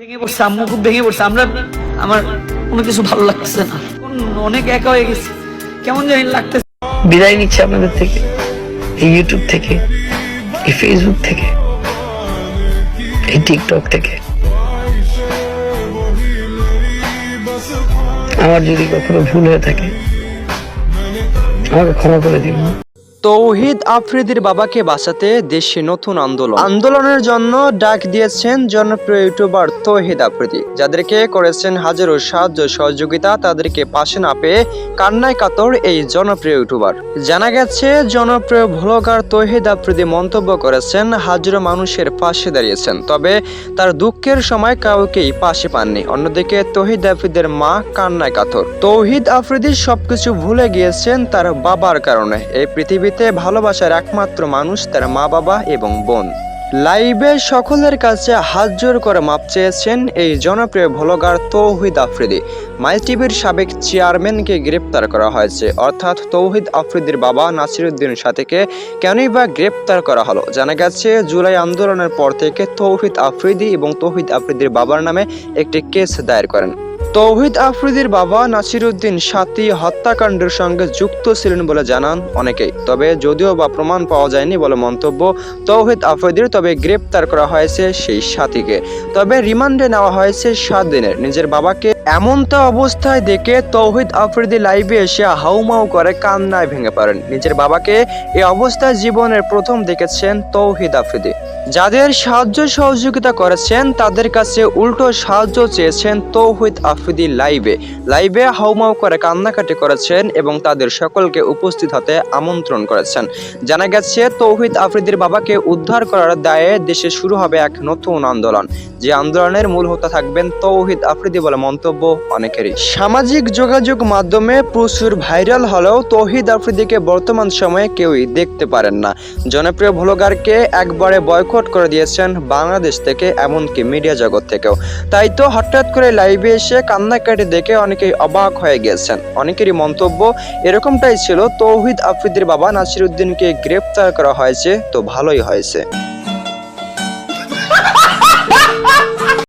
ভেঙে পড়ছে, আম্মু খুব ভেঙে পড়ছে। আমরা আমার কোনো কিছু ভালো না। অনেক একা হয়ে গেছি। কেমন জানি লাগতেছে। বিদায় নিচ্ছে আপনাদের থেকে, এই ইউটিউব থেকে, এই ফেসবুক থেকে, এই টিকটক থেকে। আমার যদি কখনো ভুল হয়ে থাকে, আমাকে ক্ষমা করে দিন তৌহিদ আফ্রিদির বাবাকে বাঁচাতে দেশে নতুন আন্দোলন। আন্দোলনের জন্য ডাক দিয়েছেন জনপ্রিয় ইউটিউবার তৌহিদ আফ্রিদি। যাদেরকে করেছেন হাজারো সাহায্য সহযোগিতা, তাদেরকে পাশে না পেয়ে কান্নায় কাতর এই জনপ্রিয় ইউটিউবার। জানা গেছে, জনপ্রিয় ভ্লগার তৌহিদ আফ্রিদি মন্তব্য করেছেন, হাজারো মানুষের পাশে দাঁড়িয়েছেন। তবে তার দুঃখের সময় কাউকেই পাশে পাননি। অন্যদিকে তৌহিদ আফ্রিদের মা কান্নায় কাতর। তৌহিদ আফ্রিদি সবকিছু ভুলে গিয়েছেন তার বাবার কারণে। এই পৃথিবীতে ভালোবাসার একমাত্র মানুষ তার মা বাবা এবং বোন। লাইভে সকলের কাছে হাত জোর করে মাপ চেয়েছেন এই জনপ্রিয় ভ্লগার তৌহিদ আফ্রিদি। মাই টিভির সাবেক চেয়ারম্যানকে গ্রেপ্তার করা হয়েছে। অর্থাৎ তৌহিদ আফ্রিদির বাবা নাসিরুদ্দিন সাথীকে কেনই বা গ্রেপ্তার করা হলো? জানা গেছে, জুলাই আন্দোলনের পর থেকে তৌহিদ আফ্রিদি এবং তৌহিদ আফ্রিদির বাবার নামে একটি কেস দায়ের করেন। তৌহিদ আফ্রিদির বাবা নাসিরুদ্দিন সাথী হত্যাকাণ্ডের সঙ্গে যুক্ত ছিলেন বলে জানান অনেকেই। তবে যদিও বা প্রমাণ পাওয়া যায়নি বলে মন্তব্য তৌহিদ আফ্রিদির, তবে গ্রেপ্তার করা হয়েছে সেই সাথীকে। তবে রিমান্ডে নেওয়া হয়েছে সাত দিনের। নিজের বাবাকে এমনটা অবস্থায় দেখে তৌহিদ আফ্রিদি লাইভে এসে হাউমাউ করে কান্নায় ভেঙে পড়েন। নিজের বাবাকে এই অবস্থায় জীবনের প্রথম দেখেছেন তৌহিদ আফ্রিদি। যাদের সাহায্য সহযোগিতা করেছেন, তাদের কাছে উল্টো সাহায্য চেয়েছেন তৌহিদ আফ্রিদি লাইভে। লাইভে হাউমাউ করে কান্নাকাটি করেছেন এবং তাদের সকলকে উপস্থিত হতে আমন্ত্রণ করেছেন। জানা গেছে, তৌহিদ আফ্রিদির বাবাকে উদ্ধার করার দায়ে দেশে শুরু হবে এক নতুন আন্দোলন। যে আন্দোলনের মূল হোতা থাকবেন তৌহিদ আফ্রিদি বলে মন্তব্য অনেকেরই। সামাজিক যোগাযোগ মাধ্যমে প্রচুর ভাইরাল হলেও তৌহিদ আফ্রিদিকে বর্তমান সময়ে কেউই দেখতে পারেন না। জনপ্রিয় ভ্লগারকে একবারে বয়কট করে দিয়েছেন বাংলাদেশ থেকে, এমনকি মিডিয়া জগৎ থেকেও। তাই তো হঠাৎ করে লাইভে এসে কান্নাকাটি দেখে অনেকেই অবাক হয়ে গেছেন। অনেকেরই মন্তব্য এরকমটাই ছিল, তৌহিদ আফ্রিদির বাবা নাসিরুদ্দিনকে গ্রেপ্তার করা হয়েছে, তো ভালোই হয়েছে।